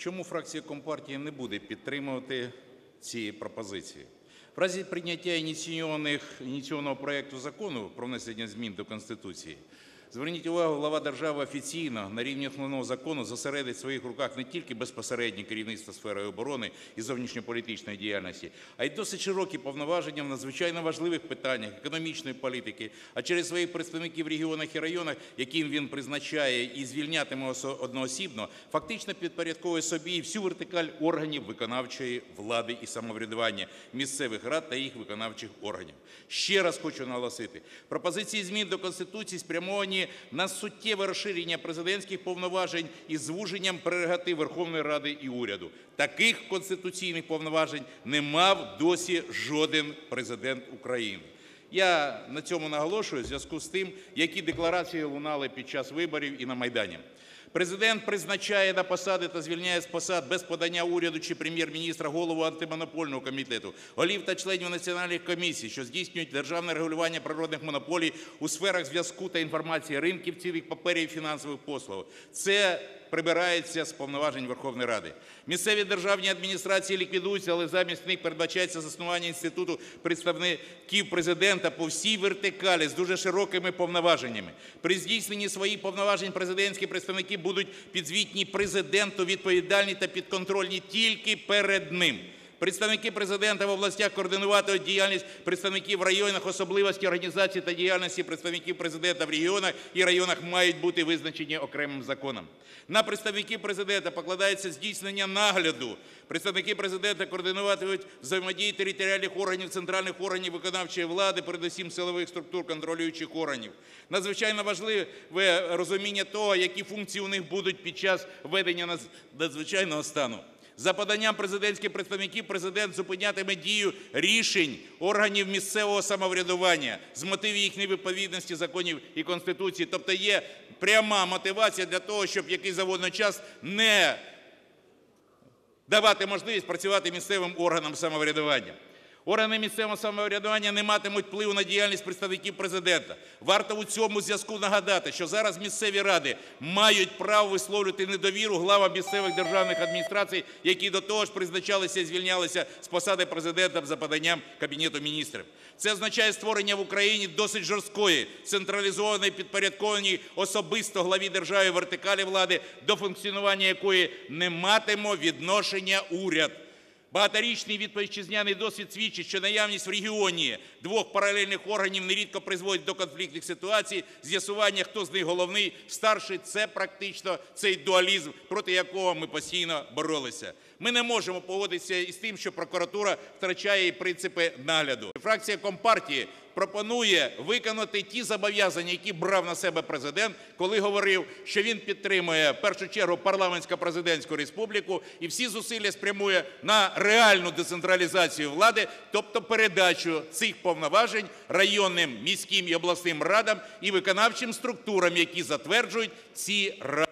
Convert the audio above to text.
Чому фракція Компартії не буде підтримувати ці пропозиції? В разі прийняття ініційованих, ініційованого проекту закону про внесення змін до Конституції, зверніть увагу, глава держави офіційно на рівні основного закону зосередить в своїх руках не тільки безпосереднє керівництво сферою оборони і зовнішньополітичної діяльності, а й досить широкі повноваження в надзвичайно важливих питаннях економічної політики, а через своїх представників в регіонах і районах, яким він призначає і звільнятиме одноосібно, фактично підпорядковує собі всю вертикаль органів виконавчої влади і самоврядування місцевих рад та їх виконавчих органів. Ще раз хочу наголосити, пропозиції змін до Конституції спрямовані на суттєве розширення президентських повноважень із звуженням прерогатив Верховної Ради і уряду. Таких конституційних повноважень не мав досі жоден президент України. Я на цьому наголошую в зв'язку з тим, які декларації лунали під час виборів і на Майдані. Президент призначає на посади та звільняє з посад без подання уряду чи прем'єр-міністра голову антимонопольного комітету, голів та членів національних комісій, що здійснюють державне регулювання природних монополій у сферах зв'язку та інформації ринків цінних паперів і фінансових послуг. Це прибирається з повноважень Верховної Ради. Місцеві державні адміністрації ліквідуються, але замість них передбачається заснування інституту представників президента по всій вертикалі з дуже широкими повноваженнями. При здійсненні своїх повноважень президентські представники будуть підзвітні президенту, відповідальні та підконтрольні тільки перед ним. Представники президента в областях координуватимуть діяльність представників в районах, особливості організації та діяльності представників президента в регіонах і районах мають бути визначені окремим законом. На представників президента покладається здійснення нагляду. Представники президента координуватимуть взаємодії територіальних органів, центральних органів виконавчої влади, передусім силових структур контролюючих органів. Надзвичайно важливе розуміння того, які функції у них будуть під час введення надзвичайного стану. За поданням президентських представників Президент зупинятиме дію рішень органів місцевого самоврядування з мотивів їх невідповідності законів і Конституції. Тобто є пряма мотивація для того, щоб який заводний час не давати можливість працювати місцевим органам самоврядування. Органи місцевого самоврядування не матимуть впливу на діяльність представників президента. Варто у цьому зв'язку нагадати, що зараз місцеві ради мають право висловлювати недовіру главам місцевих державних адміністрацій, які до того ж призначалися і звільнялися з посади президента за поданням Кабінету міністрів. Це означає створення в Україні досить жорсткої, централізованої, підпорядкованої особисто главі держави вертикалі влади, до функціонування якої не матиме відношення уряд. Багаторічний відповідчизняний досвід свідчить, що наявність в регіоні двох паралельних органів нерідко призводить до конфліктних ситуацій. З'ясування, хто з них головний, старший – це практично цей дуалізм, проти якого ми постійно боролися. Ми не можемо погодитися із тим, що прокуратура втрачає і принципи нагляду. Фракція Компартії пропонує виконати ті зобов'язання, які брав на себе президент, коли говорив, що він підтримує в першу чергу парламентсько-президентську республіку і всі зусилля спрямує на реальну децентралізацію влади, тобто передачу цих повноважень районним, міським і обласним радам і виконавчим структурам, які затверджують ці ради.